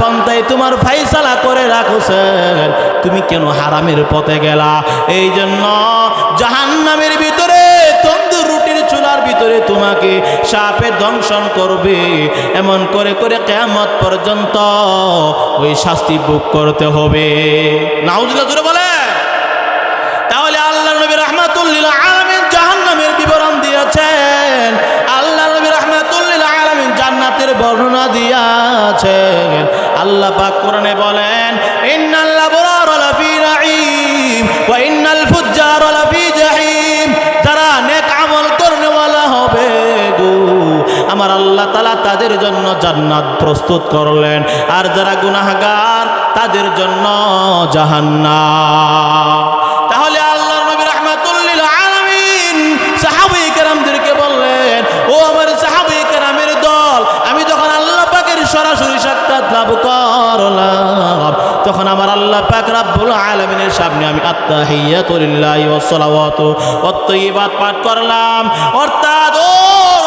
পন্থায় তোমার ফাইসালা করে রাখছেন। তুমি কেন হারামের পথে গেলা? এই জন্য জাহান্নামের ভিতরে, তন্দুর রুটির চুলার ভিতরে তোমাকে সাপে দংশন করবে। এমন করে করে কেয়ামত পর্যন্ত ওই শাস্তি ভোগ করতে হবে। না জুড়ে বলে বর্ণনা দিয়েছেন। আল্লাহ পাক কোরআনে বলেন ইন্নাল্লাহ বুরার লাফি নাঈম ওয়া ইন্নাল ফুজ্জার লাফি জাহিম। যারা নেক আমল করনেওয়ালা হবে গো। আমার আল্লাহ তালা তাদের জন্য জান্নাত প্রস্তুত করলেন, আর যারা গুনাহগার তাদের জন্য জাহান্নাম। তখন আমার আল্লাহ পাক রাব্বুল আলামিনের সামনে আমি আত্তাহিয়াতু লিল্লাহি ওয়াস সালাওয়াতু ওয়াত তাইয়্যিবাত পাঠ করলাম। অর্থাৎ ও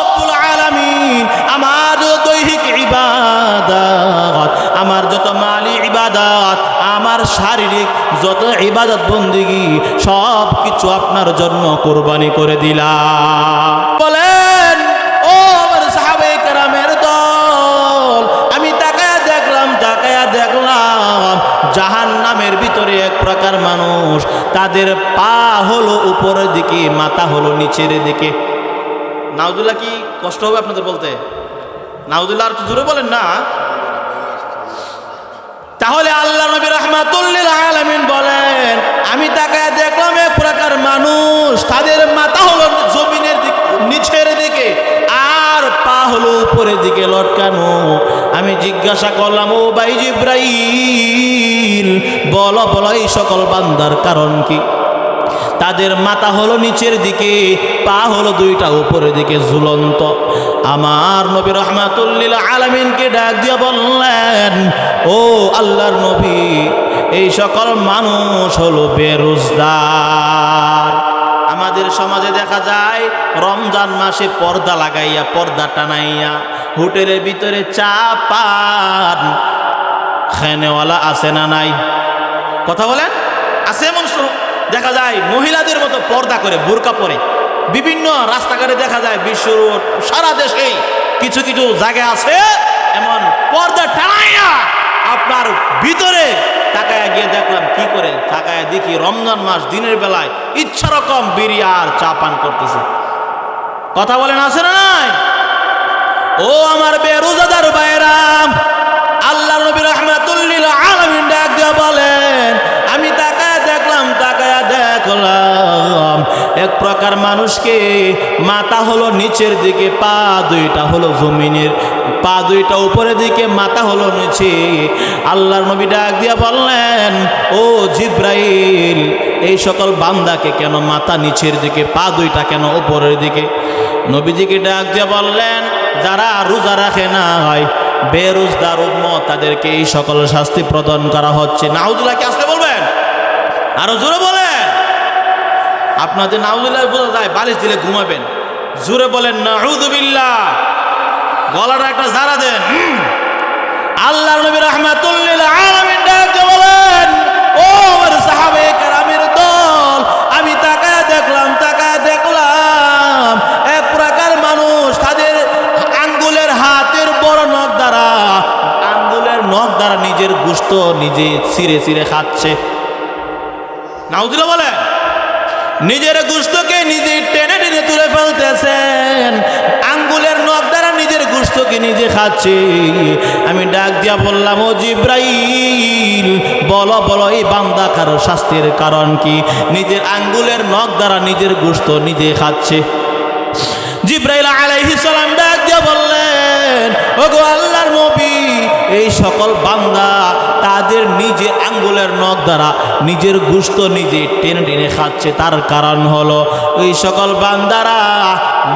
রব্বুল আলামিন, আমার দৈহিক ইবাদত, আমার যত মালি ইবাদত, আমার শারীরিক যত ইবাদত বন্দিগি সব কিছু আপনার জন্য কোরবানি করে দিলাম। বলেন জাহান নামের ভিতরে এক প্রকার মানুষ। তাদের পা হলো উপরের দিকে, মাথা হলো নিচের দিকে। নাউদুল্লাহ কি কষ্ট হবে আপনাদের বলতে? নাউদুল্লাহ আর জোরে বলেন না। তাহলে আল্লাহ নবী রহমাতুল্লিল আলামিন বলেন, আমি তাকায় দেখলাম এক প্রকার মানুষ, তাদের মাথা হলো জমিনের দিকে, নিচের দিকে, আর পা হলো উপরের দিকে লটকানো। আমি জিজ্ঞাসা করলাম, ও ভাই জিব্রাইল, বল, বলো, এই সকল বান্দার কারণ কি? তাদের মাথা হলো নিচের দিকে, পা হলো দুইটা উপরের দিকে ঝুলন্ত। আমার নবী রহমাতুল্লিল আলমিনকে ডাক দিয়ে বললেন, ও আল্লাহর নবী, এই সকল মানুষ হলো বেরোজগার। আমাদের সমাজে দেখা যায়, রমজান মাসে পর্দা লাগাইয়া, পর্দা টানাইয়া হোটেলের ভিতরে চা পান। খেনেওয়ালা আছে না নাই? কথা বলেন? আছে এমন দেখা যায় মহিলাদের মতো পর্দা করে, বোরকা পরে। বিভিন্ন রাস্তাঘাটে দেখা যায় বিশ্ব সারা দেশেই কিছু কিছু জায়গা আছে এমন পর্দা টানাইয়া আপনার ভিতরে তাকায় গিয়ে দেখলাম, কি করে? তাকায় দেখি রমজান মাস, দিনের বেলায় ইচ্ছা রকম বিড়ি আর চা পান করতেছে। কথা বলেন, আছে না নাই? ও আমার বেরোজাদার বাইরাম আল্লাহ নবী রহমাতুল্লিল আলামিন ডাক দিয়া বলেন দেখলাম এক প্রকার মানুষকে মাথা হলো নিচের দিকে, পা দুইটা হলো জমিনের, পা দুইটা উপরের দিকে, মাথা হলো নিচে। আল্লাহর নবী ডাক দিয়ে বললেন, ও জিব্রাইল, এই সকল বান্দাকে কেন মাথা নিচের দিকে, পা দুইটা কেন উপরের দিকে? নবীজিকে ডাক দিয়ে বললেন, যারা রোজা রাখে না হয় বেরোজগার উম্মত তাদেরকে এই সকল শাস্তি প্রদান করা হচ্ছে। নাউদুল্লাহকে আসতে বলবেন? আরও জোরে বলেন। আপনাদের নাউদুল্লাহ বোঝা যায়, বালিশ দিলে ঘুমাবেন। জোরে বলেন নাউদুবিল্লাহ গলাটা একটা জারা দেন। আল্লাহ নবী রহমাতুল্লিল আলামিন ডাক বলেন, ও আমার সাহাবে কেরামের দল, আমি তাকায় দেখলাম তাকায় দেখলাম, এক প্রকার মানুষ তাদের আঙ্গুলের হাতের বড় নখ দ্বারা, আঙ্গুলের নখ দ্বারা নিজের গুস্ত নিজে ছিঁড়ে ছিঁড়ে খাচ্ছে। নাউদুল্লাহ বলেন নিজের গুস্তকে নিজে টেনে টেনে তুলে ফেলতেছেন। আঙ্গুলের নখ দ্বারা নিজের গুস্তকে নিজে খাচ্ছে। আমি ডাক দিয়া বললাম, ও জিব্রাইল, বলো বলো, এই বান্দা কারও শাস্তির কারণ কি? নিজের আঙ্গুলের নখ দ্বারা নিজের গুস্ত নিজে খাচ্ছে। জিব্রাইল আলাইহিস সালাম ডাক দিয়ে বললেন, ওগো আল্লাহর এই সকল বান্দা তাদের নিজের আঙ্গুলের নখ দ্বারা নিজের গুস্ত নিজে টেনে টেনে খাচ্ছে। তার কারণ হলো ওই সকল বান্দারা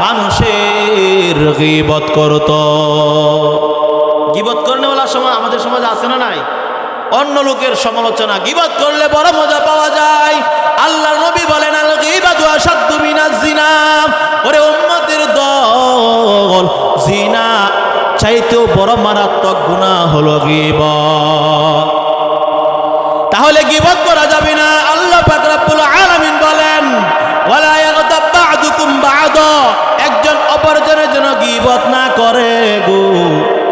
মানুষের গিবত করত। গিবত করনেওয়ালার সময় আমাদের সমাজে আছে না নাই? অন্য লোকের সমালোচনা। গিবত করলে বড় মজা পাওয়া যায়। আল্লাহর নবী বলেন, আল গিবাতু আসাদ্দু মিনাজ জিনা। ওরে উম্মতের দল, জিনা চাইতেও বড় মারাত্মক গুনাহ। হলো গিব। তাহলে গিব করা যাবে না। আল্লাহ পাক আলমিন বলেন একজন অপরজনের জন্য গিবত না করে গু।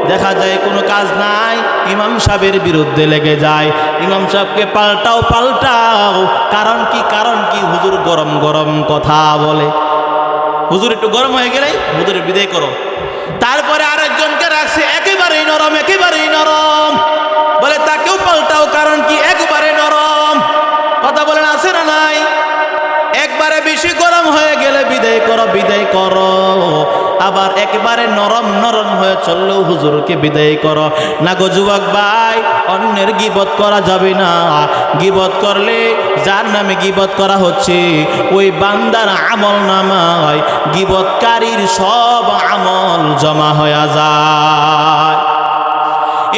দেখা যায় কোনো কাজ নাই, ইমাম সাহেবের বিরুদ্ধে লেগে যায়। ইমাম সাহেবকে পাল্টাও পাল্টাও, কারণ কি কারণ কি, হুজুর গরম গরম কথা বলে। হুজুর একটু গরম হয়ে গেলে হুজুর বিদায় করো। তারপরে আর নরম, একেবারেই নরম। বলে তাকেও পাল্টাও, কারণ কি একবারে নরম। কথা বলেন, আছে না নাই? একবারে বেশি গরম হয়ে গেলে বিদায় করো বিদায় করো। আবার একেবারে নরম নরম হয়ে চললেও হুজুরকে বিদায় করো। না গো ভাই, অন্যের গিবত করা যাবে না। গিবত করলে যার নামে গিবত করা হচ্ছে, ওই বান্দার আমল নামায় গিবতকারীর সব আমল জমা হয়ে যায়।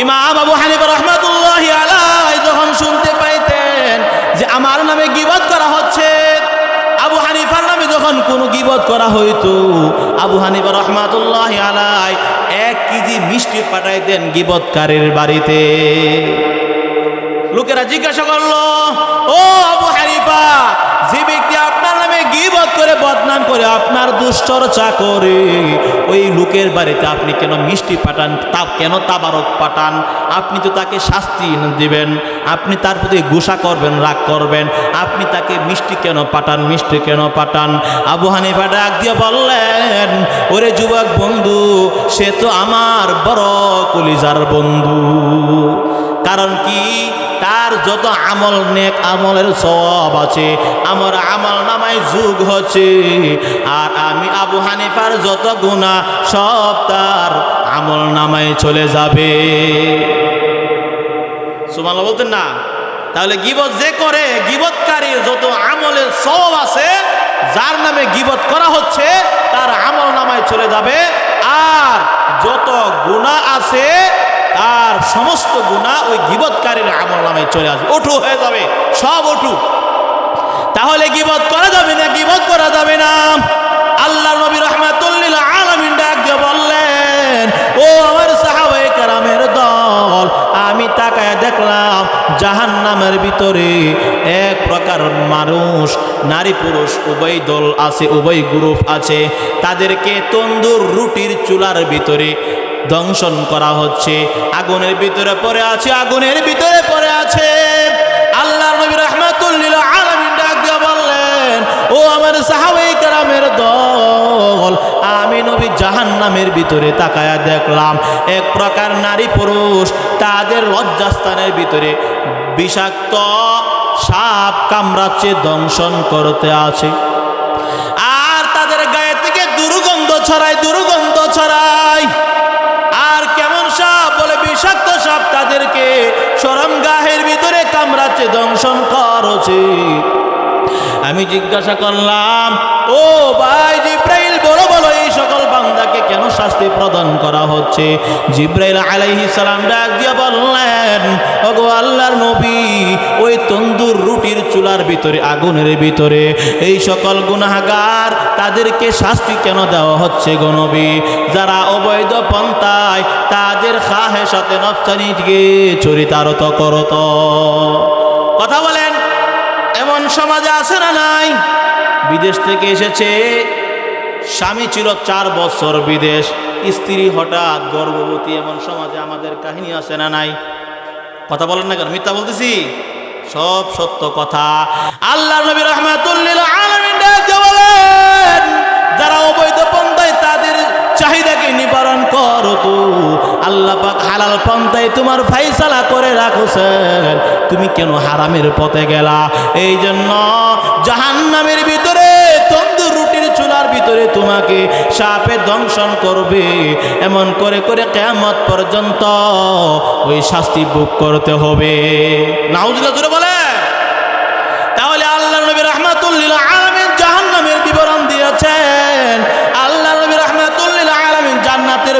ইমাম আবু হানিফা রহমাতুল্লাহ আলাই যখন শুনতে পাইতেন যে আমার নামে গিবত করা হচ্ছে, আবু হানিফার নামে যখন কোনো গিবত করা হইতো, আবু হানিফা রহমাতুল্লাহ আলাই এক কেজি মিষ্টি পাঠাইতেন গিবতকারীর বাড়িতে। লোকেরা জিজ্ঞাসা করল, ও আবু হানিফা, যে ব্যক্তি গিবত করে বদনাম করে আপনার দুশ্চর্চা করে ওই লোকের বাড়িতে আপনি কেন মিষ্টি পাঠান? তা কেন তাবারক পাঠান? আপনি তো তাকে শাস্তি দিবেন। আপনি তার প্রতি গুসা করবেন, রাগ করবেন। আপনি তাকে মিষ্টি কেন পাঠান? মিষ্টি কেন পাঠান? আবু হানিফা ডাক দিয়ে বললেন, ওরে যুবক বন্ধু, সে তো আমার বড় কলিজার বন্ধু। কারণ কি? তার যত আমল নেক আমলের সব আছে, আমার আমল নামায় যুগ হচ্ছে। আর আমি আবু হানিফার যত গুণা সব তার আমল নামায় চলে যাবে। সুমাল বলতেন না? তাহলে গিবত যে করে, গিবতকারীর যত আমলের সব আছে, যার নামে গিবত করা হচ্ছে, তার আমল নামায় চলে যাবে। আর যত গুণা আছে তার সমস্ত গুণা ওই গিবতকারীর আমল নামায় চলে আসবে। ওঠু, হয়ে যাবে, সব ওঠু। তাহলে গিবত করা যাবে না গিবত করা যাবে না। আল্লাহ নবী রহমাতুল্লিল আলমিন ডাক বললেন, ও আমার সাহাবাই কারামের দল, আমি তাকায় দেখলাম জাহান নামের ভিতরে এক প্রকার মানুষ, নারী পুরুষ, উভয় দল আছে, উভয় গ্রুপ আছে। তাদেরকে তন্দুর রুটির চুলার ভিতরে দংশন করা হচ্ছে। আগুনের ভিতরে পড়ে আছে, আগুনের ভিতরে পড়ে আছে। আল্লাহ নবী রহমাতুল্লিল আলমিন ডাক দিয়ে বললেন, ও আমার সাহাবাই কারামের দল, আমি নবী জাহান নামের ভিতরে তাকায়া দেখলাম। এক প্রকার নারী পুরুষ তাদের লজ্জাস্থানের ভিতরে বিষাক্ত সাপ কামড়াচ্ছে, দংশন করতে আছে। আর তাদের গায়ে থেকে দুর্গন্ধ ছড়ায়, দুর্গন্ধ কামড়াচ্ছে দংশন করছে আমি জিজ্ঞাসা করলাম, ও ভাই জিব্রাইল, বলো বলো, এই সকল বান্দাকে কেন শাস্তি প্রদান করা হচ্ছে? জিব্রাইল আলাইহি সালাম ডাক দিয়ে বললেন, ওগো আল্লাহর নবী, ওই তন্দুর রুটির চুলার ভিতরে, আগুনের ভিতরে, এই সকল গুনাহগার তাদেরকে শাস্তি কেন দেওয়া হচ্ছে গো নবী? যারা অবৈধ পন্থায় তাদের খাহে সাথে নফসানিকে চরিতারত করত। কথা বলেন, এমন সমাজে আছে না নাই? বিদেশ থেকে এসেছে স্বামী ছিল চার বছর বিদেশ, স্ত্রী হঠাৎ গর্ভবতী, এমন সমাজে আমাদের কাহিনী আছে না নাই? কথা বলেন না কেন? মিথ্যা বলতেছি? সব সত্য কথা। আল্লাহ নবী রহমাতুল্লিল তোমার ফাইসালা করে রাখছেন। তুমি কেন হারামের পথে গেলা? এই জন্য জাহান্নামের ভিতরে চুলার ভিতরে তোমাকে সাপে দংশন করবে। এমন করে করে কেমত পর্যন্ত ওই শাস্তি ভোগ করতে হবে। নাউজুল্লাহ জুড়ে বলে তাহলে আল্লাহ নবী রহমাতুল্লিল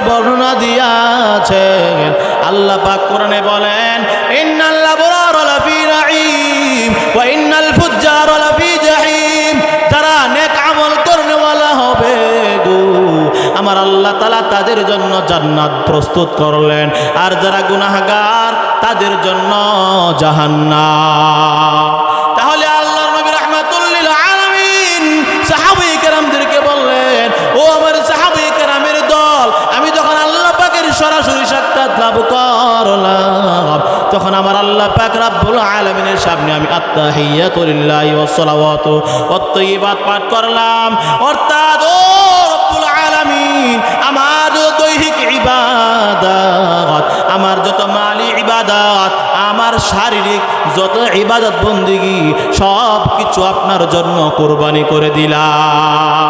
বর্ণনা দিয়েছেন। আল্লাহ পাক কোরআনে বলেন ইন্নাল্লাহ বরার লাফি নাঈম ওয়া ইন্নাল ফুজ্জার লাফি জাহিম। যারা নেক আমল করনেওয়ালা হবে গো। আমার আল্লাহ তালা তাদের জন্য জান্নাত প্রস্তুত করলেন, আর যারা গুনাহগার তাদের জন্য জাহান্নাম। আত্তাহিয়াতু লিল্লাহি ওয়াস সালাওয়াতু ওয়াত তাইয়্যিবাত পাঠ করলাম। অর্থাৎ ও রব্বুল আলামিন, আমার দৈহিক ইবাদত, আমার যত মালি ইবাদত, আমার শারীরিক যত ইবাদত বন্দিগি সব কিছু আপনার জন্য কোরবানি করে দিলাম।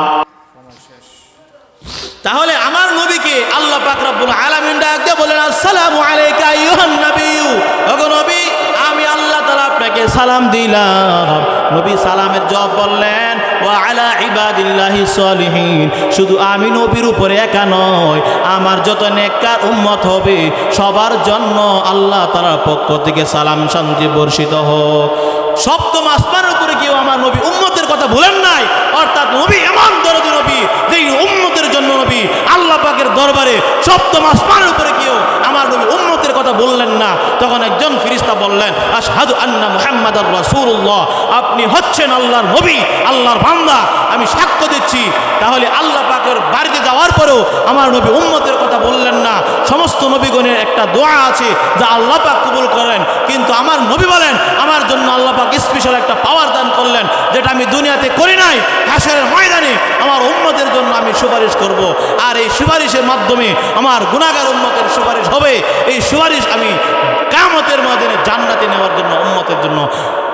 তাহলে আমার নবীকে আল্লাহ পাক রব্বুল আলামিন ডাক দিয়ে বলেন আসসালামু আলাইকা আইয়ুহান সালাম দিলাম। নবী সালামের জবাব বললেন, ওয়া আলা ইবাদিল্লাহি সলিহিন। শুধু আমি নবীর উপরে একা নয় আমার যত নেককার উম্মত হবে, সবার জন্য আল্লাহ তাআলার পক্ষ থেকে সালাম শান্তি বর্ষিত হোক। সপ্তম আসমানের উপরে কেউ আমার নবী উম্মতের কথা ভুলেন নাই, অর্থাৎ নবী এমন দরদি নবী, যেই উম্মতের জন্য নবী আল্লাহ পাকের দরবারে সপ্তম আসমানের উপরে কেউ আমার নবী উম্মতের কথা বললেন না তখন একজন ফিরিস্তা বললেন আশহাদু আন্না মুহাম্মাদার রাসূলুল্লাহ। আপনি হচ্ছেন আল্লাহর নবী, আল্লাহর বান্দা। আমি সাক্ষ্য দিচ্ছি। তাহলে আল্লাহ পাকের বাড়িতে যাওয়ার পরেও আমার নবী উম্মতের কথা বললেন না। সমস্ত নবীগণের একটা দোয়া আছে যা আল্লাহ পাক কবুল করেন। কিন্তু আমার নবী বলেন, আমার জন্য আল্লাহ পাক স্পেশাল একটা পাওয়ার দান করলেন, যেটা আমি দুনিয়াতে করি নাই। হাসরের ময়দানে আমার উম্মতের জন্য আমি সুপারিশ করব। আর এই সুপারিশের মাধ্যমে আমার গুণাগার উম্মতের সুপারিশ হবে। এই সুপারিশ আমি কামতের মাদিনে জান্নাতে নেওয়ার জন্য, উম্মতের জন্য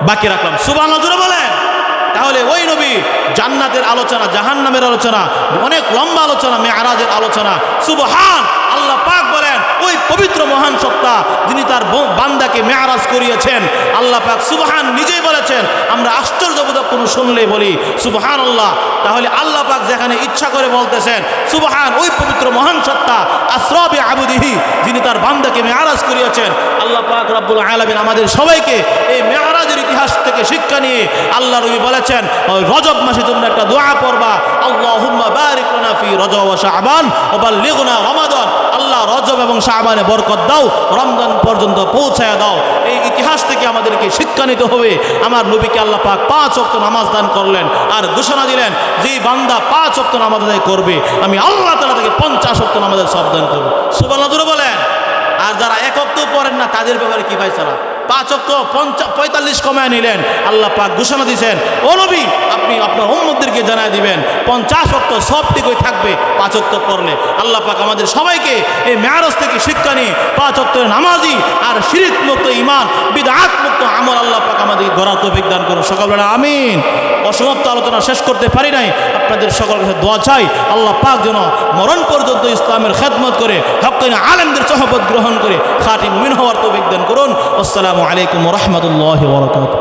বাকি রাখলাম। সুবাহ নজরে বলেন। তাহলে ওই নবী জান্নাতের আলোচনা জাহান নামের আলোচনা, অনেক লম্বা আলোচনা, মেয়ারাজের আলোচনা, সুবহান, আল্লাহ পাক বলেন, ওই পবিত্র মহান সত্তা যিনি তার বান্দাকে মেয়ারাজ করিয়েছেন, আল্লাহ পাক সুবহান নিজেই বলেছেন, আমরা আশ্চর্যবোধক কোনো শুনলে বলি সুবহান আল্লাহ তাহলে আল্লাহ পাক যেখানে ইচ্ছা করে বলতেছেন, সুবহান, ওই পবিত্র মহান সত্তা, আশ্রবে আবুদিহি, যিনি তার বান্দাকে মেয়ারাজ করিয়েছেন, আল্লাহ পাক রব্বুল আলামিন আমাদের সবাইকে এই মেয়ারাজের ইতিহাস থেকে শিক্ষা নিয়ে আল্লাহ রবি বলেছেন, ওই রজব মাসে তোমরা একটা দোয়া পড়বা, আল্লাহুম্মা বারিক ফি রজব ওয়া বাল্লিগনা রমাদান, আল্লাহ রজব এবং শাবানে বরকত দাও, রমজান পর্যন্ত পৌঁছায় দাও ইতিহাস থেকে আমাদেরকে শিক্ষা নিতে হবে। আমার নবীকে আল্লাহ পাক পাঁচ অক্ত নামাজ দান করলেন আর ঘোষণা দিলেন, যে বান্দা পাঁচ অক্ত নামাজ আদায় করবে, আমি আল্লাহ তালা থেকে পঞ্চাশ অক্ত নামাজের সব দান করব। সুবাল্লাহ বলেন। আর যারা এক অক্ত পড়েন না, তাদের ব্যাপারে কী ভাই পাঁচ অক্ট পঞ্চা পঁয়তাল্লিশ কমায় নিলেন। আল্লাহ পাক ঘোষণা দিয়েছেন, ও নবী, আপনি আপনার উম্মদদেরকে জানায় দিবেন, পঞ্চাশ সব দিকই থাকবে, পাঁচ করলে আল্লাহ পাক আমাদের সবাইকে এই মেয়ারজ থেকে শিক্ষা নিয়ে পাঁচ অক্টের নামাজি আর শিরিক মুক্ত ইমান বিদাত মুক্ত আমল আল্লাহ পাক আমাদের গড়া তৌফিক করুন। সকালবেলা আমিন। অসমাপ্ত আলোচনা শেষ করতে পারি নাই। আপনাদের সকল কাছে দোয়া চাই, আল্লাহ পাক যেন মরণ পর্যন্ত ইসলামের খেদমত করে হকাইন আলেমদের সহবত গ্রহণ করে খাটি মিন হওয়ার তো বিজ্ঞান করুন। আসসালামু আলাইকুম রহমতুল্লাহ বরকাত